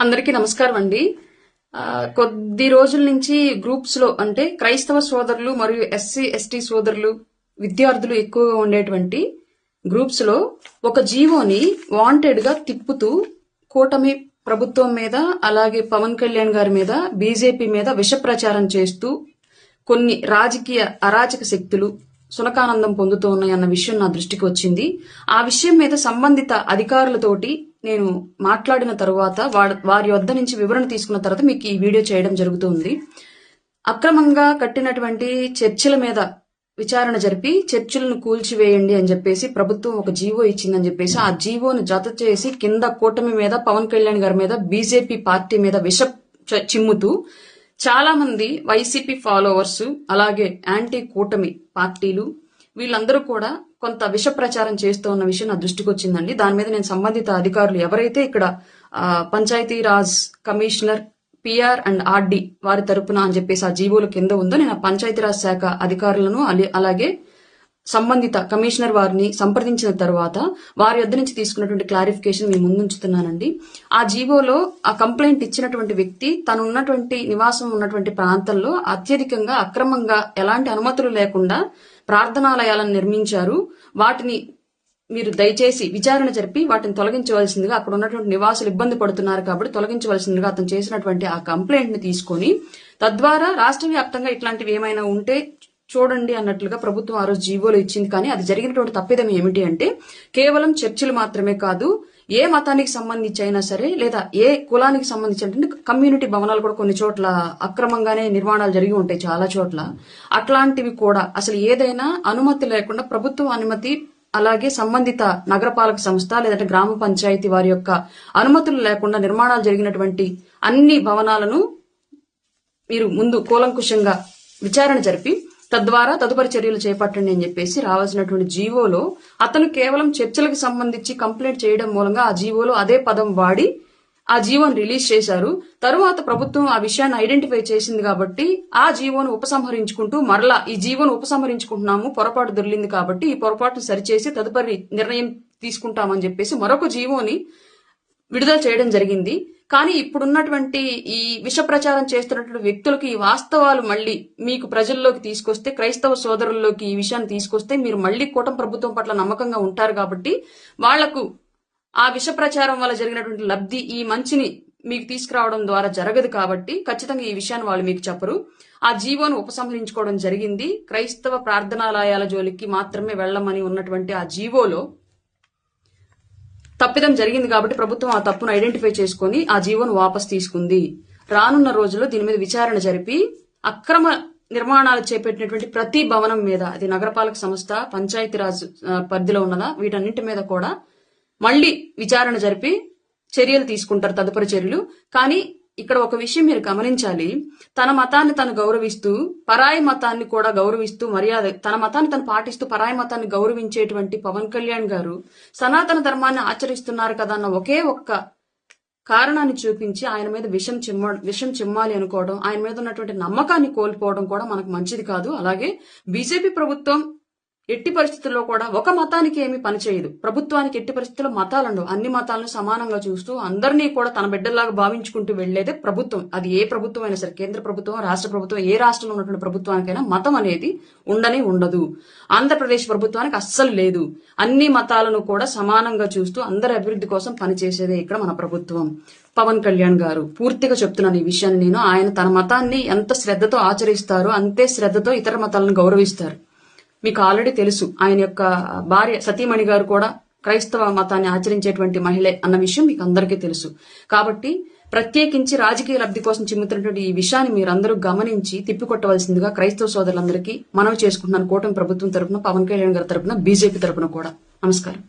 అందరికీ నమస్కారం అండి. కొద్ది రోజుల నుంచి గ్రూప్స్లో అంటే క్రైస్తవ సోదరులు మరియు ఎస్సీ ఎస్టీ సోదరులు విద్యార్థులు ఎక్కువగా ఉండేటువంటి గ్రూప్స్లో ఒక జీవోని వాంటెడ్గా తిప్పుతూ కూటమి ప్రభుత్వం మీద అలాగే పవన్ కళ్యాణ్ గారి మీద బీజేపీ మీద విష ప్రచారం చేస్తూ కొన్ని రాజకీయ అరాచక శక్తులు సునకానందం పొందుతూ ఉన్నాయన్న విషయం నా దృష్టికి వచ్చింది. ఆ విషయం మీద సంబంధిత అధికారులతోటి నేను మాట్లాడిన తరువాత వారి వద్ద నుంచి వివరణ తీసుకున్న తర్వాత మీకు ఈ వీడియో చేయడం జరుగుతుంది. అక్రమంగా కట్టినటువంటి చర్చిల మీద విచారణ జరిపి చర్చిలను కూల్చివేయండి అని చెప్పేసి ప్రభుత్వం ఒక జీవో ఇచ్చిందని చెప్పేసి ఆ జీవోను జత చేసి కింద కూటమి మీద పవన్ కళ్యాణ్ గారి మీద బీజేపీ పార్టీ మీద విష చ- చిమ్ముతూ చాలా మంది వైసీపీ ఫాలోవర్స్ అలాగే యాంటీ కూటమి పార్టీలు వీళ్ళందరూ కూడా కొంత విష ప్రచారం చేస్తూ ఉన్న విషయం నా దృష్టికి వచ్చిందండి. దాని మీద నేను సంబంధిత అధికారులు ఎవరైతే ఇక్కడ Panchayatiraj Panchayati Raj commissioner PR and RD వారి తరపున అని చెప్పేసి ఆ జీవోల కింద ఉందో నేను ఆ పంచాయతీరాజ్ శాఖ అధికారులను అలాగే సంబంధిత కమిషనర్ వారిని సంప్రదించిన తర్వాత వారి వద్ద నుంచి తీసుకున్నటువంటి క్లారిఫికేషన్ మేము ముందుంచుతున్నానండి. ఆ జీవోలో ఆ కంప్లైంట్ ఇచ్చినటువంటి వ్యక్తి తను ఉన్నటువంటి నివాసం ఉన్నటువంటి ప్రాంతంలో అత్యధికంగా అక్రమంగా ఎలాంటి అనుమతులు లేకుండా ప్రార్థనాలయాలను నిర్మించారు. వాటిని మీరు దయచేసి విచారణ జరిపి వాటిని తొలగించవలసిందిగా అక్కడ ఉన్నటువంటి నివాసులు ఇబ్బంది పడుతున్నారు కాబట్టి తొలగించవలసిందిగా అతను చేసినటువంటి ఆ కంప్లైంట్ని తీసుకొని తద్వారా రాష్ట్ర వ్యాప్తంగా ఇట్లాంటివి ఏమైనా ఉంటే చూడండి అన్నట్లుగా ప్రభుత్వం ఆ రోజు జీవోలు ఇచ్చింది. కానీ అది జరిగినటువంటి తప్పిదం ఏమిటి అంటే కేవలం చర్చిలు మాత్రమే కాదు ఏ మతానికి సంబంధించి అయినా సరే లేదా ఏ కులానికి సంబంధించి కమ్యూనిటీ భవనాలు కూడా కొన్ని చోట్ల అక్రమంగానే నిర్మాణాలు జరిగి ఉంటాయి చాలా చోట్ల. అట్లాంటివి కూడా అసలు ఏదైనా అనుమతి లేకుండా ప్రభుత్వం అనుమతి అలాగే సంబంధిత నగరపాలక సంస్థ లేదంటే గ్రామ పంచాయతీ వారి యొక్క అనుమతులు లేకుండా నిర్మాణాలు జరిగినటువంటి అన్ని భవనాలను మీరు ముందు కూలంకుషంగా విచారణ జరిపి తద్వారా తదుపరి చర్యలు చేపట్టండి అని చెప్పేసి రావాల్సినటువంటి జీవోలో అతను కేవలం చర్చలకు సంబంధించి కంప్లైంట్ చేయడం మూలంగా ఆ జీవోలో అదే పదం వాడి ఆ జీవోను రిలీజ్ చేశారు. తరువాత ప్రభుత్వం ఆ విషయాన్ని ఐడెంటిఫై చేసింది కాబట్టి ఆ జీవోను ఉపసంహరించుకుంటూ మరలా ఈ జీవోను ఉపసంహరించుకుంటున్నాము పొరపాటు దొరికింది కాబట్టి ఈ పొరపాటును సరిచేసి తదుపరి నిర్ణయం తీసుకుంటామని చెప్పేసి మరొక జీవోని విడుదల చేయడం జరిగింది. కానీ ఇప్పుడున్నటువంటి ఈ విష ప్రచారం చేస్తున్నటువంటి వ్యక్తులకు ఈ వాస్తవాలు మళ్ళీ మీకు ప్రజల్లోకి తీసుకొస్తే క్రైస్తవ సోదరుల్లోకి ఈ విషయాన్ని తీసుకొస్తే మీరు మళ్ళీ కూటమి ప్రభుత్వం పట్ల నమ్మకంగా ఉంటారు కాబట్టి వాళ్ళకు ఆ విష ప్రచారం వల్ల జరిగినటువంటి లబ్ధి ఈ మంచిని మీకు తీసుకురావడం ద్వారా జరగదు కాబట్టి ఖచ్చితంగా ఈ విషయాన్ని వాళ్ళు మీకు చెప్పరు. ఆ జీవోను ఉపసంహరించుకోవడం జరిగింది. క్రైస్తవ ప్రార్థనాలయాల జోలికి మాత్రమే వెళ్ళమని ఉన్నటువంటి ఆ జీవోలో తప్పిదం జరిగింది కాబట్టి ప్రభుత్వం ఆ తప్పును ఐడెంటిఫై చేసుకుని ఆ జీవోను వాపస్ తీసుకుంది. రానున్న రోజుల్లో దీని మీద విచారణ జరిపి అక్రమ నిర్మాణాలు చేపట్టినటువంటి ప్రతి భవనం మీద అది నగరపాలక సంస్థ పంచాయతీరాజ్ పరిధిలో ఉన్నదా వీటన్నింటి మీద కూడా మళ్ళీ విచారణ జరిపి చర్యలు తీసుకుంటారు తదుపరి చర్యలు. కానీ ఇక్కడ ఒక విషయం మీరు గమనించాలి. తన మతాన్ని తను గౌరవిస్తూ పరాయి మతాన్ని కూడా గౌరవిస్తూ మర్యాద తన మతాన్ని తను పాటిస్తూ పరాయి మతాన్ని గౌరవించేటువంటి పవన్ కళ్యాణ్ గారు సనాతన ధర్మాన్ని ఆచరిస్తున్నారు కదా అన్న ఒకే ఒక్క కారణాన్ని చూపించి ఆయన మీద విషం చిమ్మ విషం చిమ్మాలి అనుకోవడం ఆయన మీద ఉన్నటువంటి నమ్మకాన్ని కోల్పోవడం కూడా మనకు మంచిది కాదు. అలాగే బీజేపీ ప్రభుత్వం ఎట్టి పరిస్థితుల్లో కూడా ఒక మతానికి ఏమి పనిచేయదు ప్రభుత్వానికి ఎట్టి పరిస్థితుల్లో మతాలండు అన్ని మతాలను సమానంగా చూస్తూ అందరినీ కూడా తన బిడ్డల్లాగా భావించుకుంటూ వెళ్ళేదే ప్రభుత్వం. అది ఏ ప్రభుత్వం అయినా సరే కేంద్ర ప్రభుత్వం రాష్ట్ర ప్రభుత్వం ఏ రాష్ట్రంలో ఉన్నటువంటి ప్రభుత్వానికైనా మతం అనేది ఉండనే ఉండదు. ఆంధ్రప్రదేశ్ ప్రభుత్వానికి అస్సలు లేదు. అన్ని మతాలను కూడా సమానంగా చూస్తూ అందరి అభివృద్ధి కోసం పనిచేసేదే ఇక్కడ మన ప్రభుత్వం. పవన్ కళ్యాణ్ గారు పూర్తిగా చెప్తున్నాను ఈ విషయాన్ని నేను. ఆయన తన మతాన్ని ఎంత శ్రద్ధతో ఆచరిస్తారో అంతే శ్రద్ధతో ఇతర మతాలను గౌరవిస్తారు. మీకు ఆల్రెడీ తెలుసు ఆయన యొక్క భార్య సతీమణి గారు కూడా క్రైస్తవ మతాన్ని ఆచరించేటువంటి మహిళే అన్న విషయం మీకు అందరికీ తెలుసు. కాబట్టి ప్రత్యేకించి రాజకీయ లబ్ధి కోసం చిమ్ముతున్నటువంటి ఈ విషయాన్ని మీరందరూ గమనించి తిప్పికొట్టవలసిందిగా క్రైస్తవ సోదరులందరికీ మనవి చేసుకుంటున్నాను. కూటమి ప్రభుత్వం తరపున పవన్ కళ్యాణ్ గారి తరపున బీజేపీ తరపున కూడా. నమస్కారం.